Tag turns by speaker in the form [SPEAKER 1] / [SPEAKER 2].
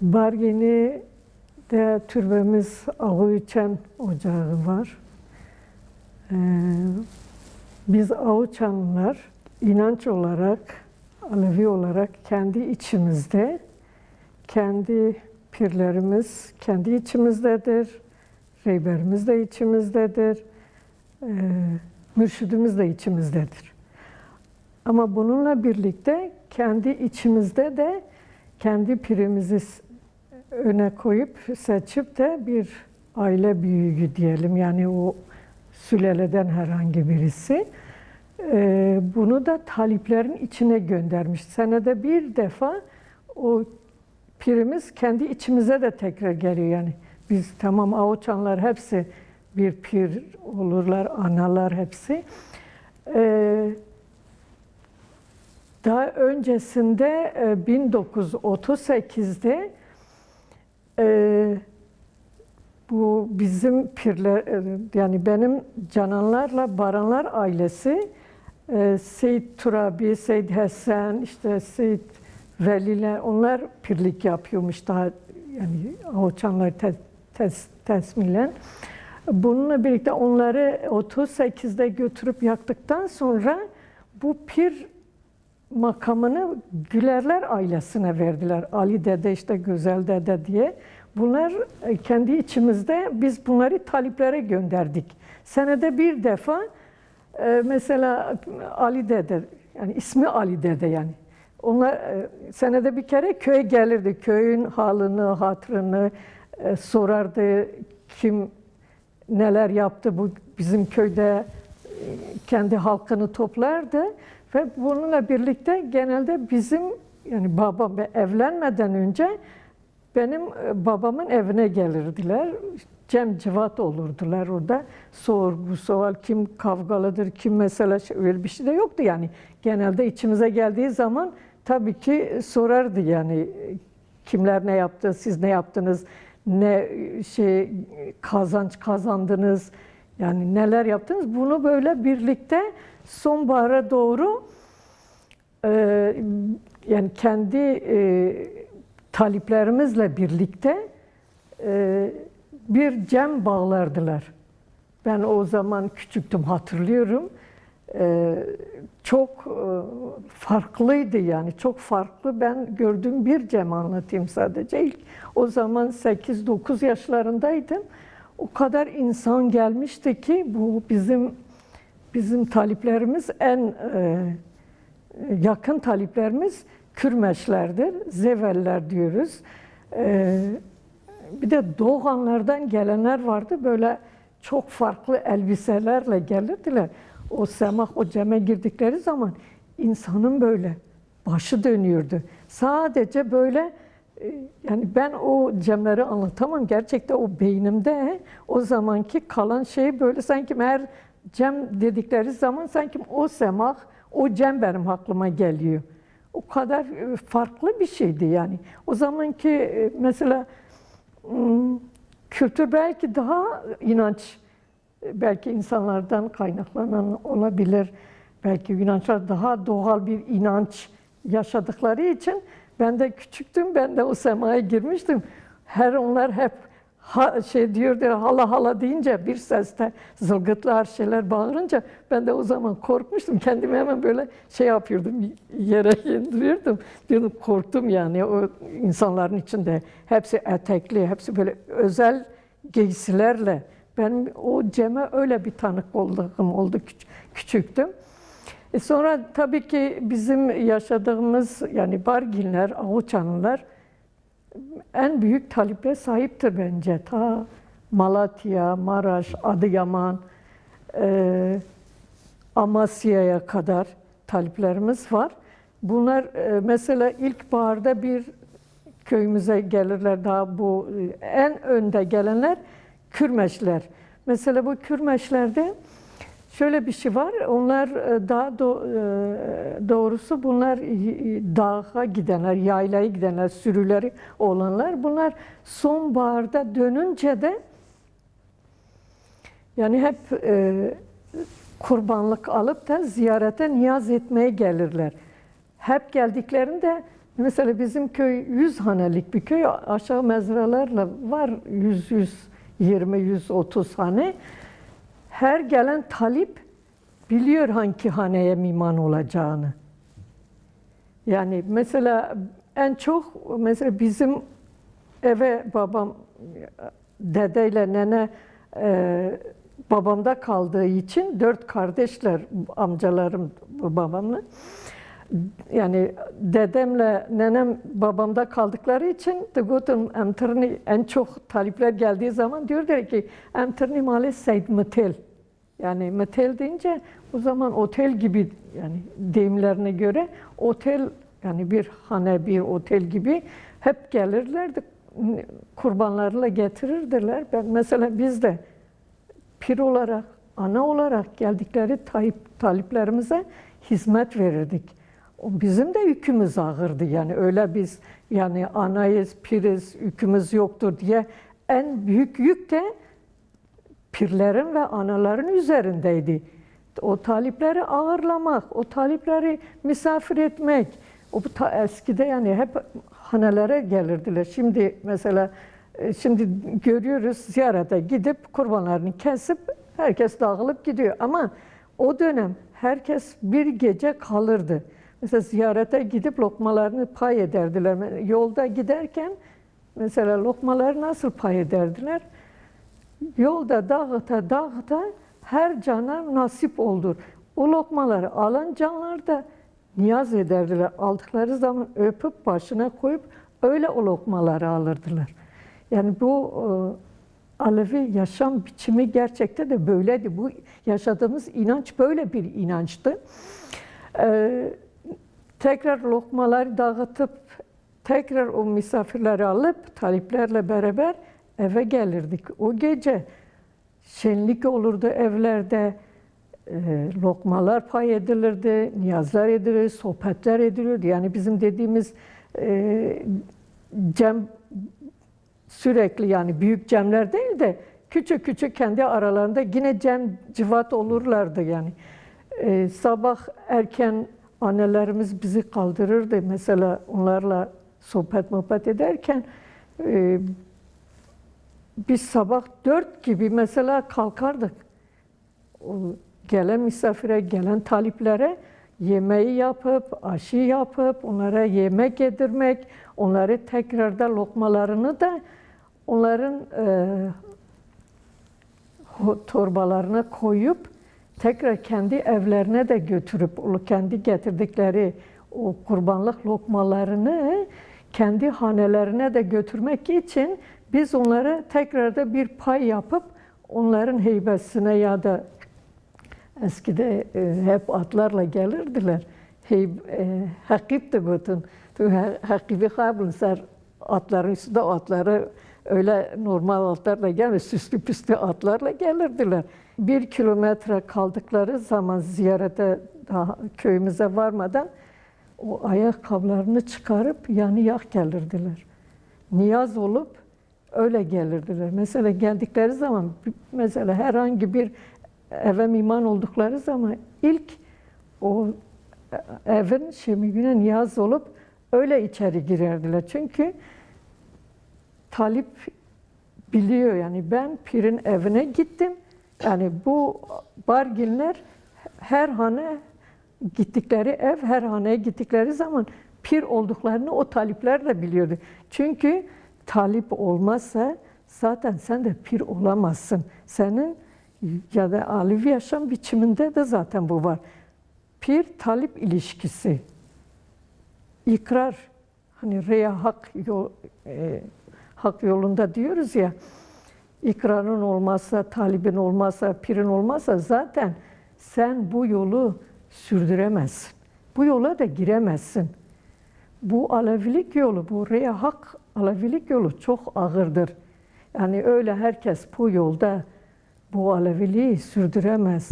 [SPEAKER 1] Bargini'de türbemiz Ağuçan Ocağı var. Ee, biz Ağuçanlılar inanç olarak, Alevi olarak kendi içimizde, kendi pirlerimiz kendi içimizdedir, rehberimiz de içimizdedir, ee, mürşidimiz de içimizdedir. Ama bununla birlikte kendi içimizde de kendi pirimizi öne koyup seçip de bir aile büyüğü diyelim. Yani o sülaleden herhangi birisi. Ee, bunu da taliplerin içine göndermiş. Senede bir defa o pirimiz kendi içimize de tekrar geliyor. Yani biz tamam avuçanlar hepsi bir pir olurlar, analar hepsi. Ee, daha öncesinde e, 1938'de e, bu bizim pirler e, yani benim Cananlarla Baranlar ailesi e, Seyit Turabi, Seyit Hasan, işte Seyit Veliler onlar pirlik yapıyormuş daha yani tes, tesmilen. Bununla birlikte onları 38'de götürüp yaktıktan sonra bu pir makamını Gülerler ailesine verdiler. Ali Dede işte Güzel Dede diye. Bunlar e, kendi içimizde biz bunları taliplere gönderdik. Senede bir defa e, mesela Ali Dede yani ismi Ali Dede yani. Onlar e, senede bir kere köye gelirdi. Köyün halini, hatırını sorardı. Kim neler yaptı bu bizim köyde kendi halkını toplardı ve bununla birlikte genelde bizim yani babam evlenmeden önce benim e, babamın evine gelirdiler. Cem civat olurdular orada. Sorgu, sual, kim kavgalıdır, kim mesela şey- öyle bir şey de yoktu yani. Genelde içimize geldiği zaman tabii ki sorardı yani kimler ne yaptı, siz ne yaptınız, ne şey kazanç kazandınız, yani neler yaptınız. Bunu böyle birlikte sonbahara doğru e, yani kendi e, taliplerimizle birlikte e, bir cem bağlardılar. Ben o zaman küçüktüm hatırlıyorum. E, çok e, farklıydı yani çok farklı. Ben gördüğüm bir cem anlatayım sadece. İlk o zaman 8-9 yaşlarındaydım. O kadar insan gelmişti ki bu bizim bizim taliplerimiz en e, yakın taliplerimiz Kürmeşlerdir, Zeveller diyoruz. Ee, bir de Doğanlardan gelenler vardı. Böyle çok farklı elbiselerle gelirdiler. O semah, o ceme girdikleri zaman insanın böyle başı dönüyordu. Sadece böyle e, yani ben o cemleri anlatamam. Gerçekten o beynimde o zamanki kalan şey böyle sanki her cem dedikleri zaman sanki o semah, o cem benim aklıma geliyor. O kadar e, farklı bir şeydi yani. O zamanki e, mesela kültür belki daha inanç e, belki insanlardan kaynaklanan olabilir. Belki inançlar daha doğal bir inanç yaşadıkları için ben de küçüktüm, ben de o semaya girmiştim. Her onlar hep ha, şey diyordu, hala hala deyince bir seste zılgıtlar şeyler bağırınca ben de o zaman korkmuştum. Kendimi hemen böyle şey yapıyordum, yere indiriyordum. Diyordum korktum yani o insanların içinde. Hepsi etekli, hepsi böyle özel giysilerle. Ben o ceme öyle bir tanık olduğum oldu küç- küçüktüm. E sonra tabii ki bizim yaşadığımız yani Barginler, Avuçanlılar en büyük taliple sahiptir bence. Ta Malatya, Maraş, Adıyaman, e, Amasya'ya kadar taliplerimiz var. Bunlar e, mesela ilkbaharda bir köyümüze gelirler daha bu e, en önde gelenler Kürmeşler. Mesela bu Kürmeşlerde şöyle bir şey var. Onlar e, daha do- e, doğrusu bunlar dağa gidenler, yaylaya gidenler, sürüleri olanlar. Bunlar sonbaharda dönünce de yani hep e, kurbanlık alıp da ziyarete niyaz etmeye gelirler. Hep geldiklerinde Mesela bizim köy 100 hanelik bir köy. Aşağı mezralarla var 100 120 130 hane. Her gelen talip biliyor hangi haneye miman olacağını. Yani mesela en çok mesela bizim eve babam dedeyle nene e, babamda kaldığı için dört kardeşler amcalarım babamla yani dedemle nenem babamda kaldıkları için de gutun emtirni en çok talipler geldiği zaman diyorlar ki emtirni mali seyd metel. Yani metel deyince o zaman otel gibi yani deyimlerine göre otel yani bir hane bir otel gibi hep gelirlerdi kurbanlarla getirirdiler. Ben mesela biz de pir olarak, ana olarak geldikleri talip, taliplerimize hizmet verirdik. Bizim de yükümüz ağırdı yani öyle biz yani anayız, piriz, yükümüz yoktur diye en büyük yük de pirlerin ve anaların üzerindeydi. O talipleri ağırlamak, o talipleri misafir etmek. O ta eskide yani hep hanelere gelirdiler. Şimdi mesela e, şimdi görüyoruz ziyarete gidip kurbanlarını kesip herkes dağılıp gidiyor. Ama o dönem herkes bir gece kalırdı. Mesela ziyarete gidip lokmalarını pay ederdiler. Yolda giderken mesela lokmaları nasıl pay ederdiler? Yolda dağıta dağıta her cana nasip olur. O lokmaları alan canlar da niyaz ederdiler. Aldıkları zaman öpüp başına koyup öyle o lokmaları alırdılar. Yani bu e, Alevi yaşam biçimi gerçekten de böyleydi. Bu yaşadığımız inanç böyle bir inançtı. Ee, tekrar lokmaları dağıtıp tekrar o misafirleri alıp taliplerle beraber eve gelirdik. O gece şenlik olurdu evlerde. E, lokmalar pay edilirdi, niyazlar edilirdi, sohbetler edilirdi. Yani bizim dediğimiz e, cem sürekli yani büyük cemler değil de küçük küçük kendi aralarında yine cem civat olurlardı yani. E, sabah erken annelerimiz bizi kaldırırdı mesela onlarla sohbet muhabbet ederken e, biz sabah dört gibi mesela kalkardık. O gelen misafire, gelen taliplere yemeği yapıp, aşı yapıp, onlara yemek yedirmek, onları tekrarda lokmalarını da onların e, torbalarına koyup tekrar kendi evlerine de götürüp o kendi getirdikleri o kurbanlık lokmalarını kendi hanelerine de götürmek için biz onlara tekrar da bir pay yapıp onların heybesine ya da eskide e, hep atlarla gelirdiler. Heyb, e, hakip de bütün. Hakibi kabul atların üstünde atları öyle normal atlarla gelmez, süslü püslü atlarla gelirdiler. Bir kilometre kaldıkları zaman ziyarete daha köyümüze varmadan o ayakkabılarını çıkarıp yanı yak gelirdiler. Niyaz olup öyle gelirdiler. Mesela geldikleri zaman mesela herhangi bir eve miman oldukları zaman ilk o evin şemigüne niyaz olup öyle içeri girerdiler. Çünkü talip biliyor yani ben pirin evine gittim. Yani bu barginler her hane gittikleri ev, her haneye gittikleri zaman pir olduklarını o talipler de biliyordu. Çünkü talip olmazsa zaten sen de pir olamazsın. Senin ya da Alevi yaşam biçiminde de zaten bu var. Pir talip ilişkisi. İkrar hani reya hak yol, e, hak yolunda diyoruz ya. İkrarın olmazsa, talibin olmazsa, pirin olmazsa zaten sen bu yolu sürdüremezsin. Bu yola da giremezsin. Bu Alevilik yolu, bu reya hak Alevilik yolu çok ağırdır. Yani öyle herkes bu yolda bu Aleviliği sürdüremez.